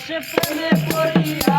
আকাশে প্রেমে পড়িয়া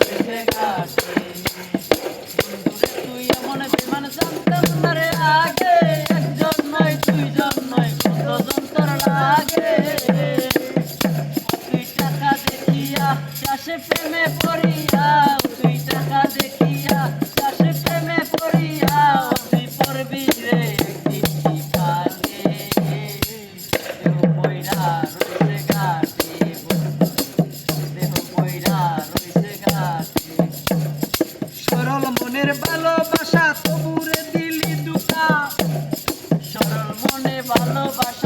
প্রেমে পড়িয়া তুই টাকা দেখিয়া চাষে প্রেমে পড়িয়া তুই পড়বি রে সরল মনের ভালোবাসা তবুরে দিলি দুটা। সরল মনে ভালোবাসা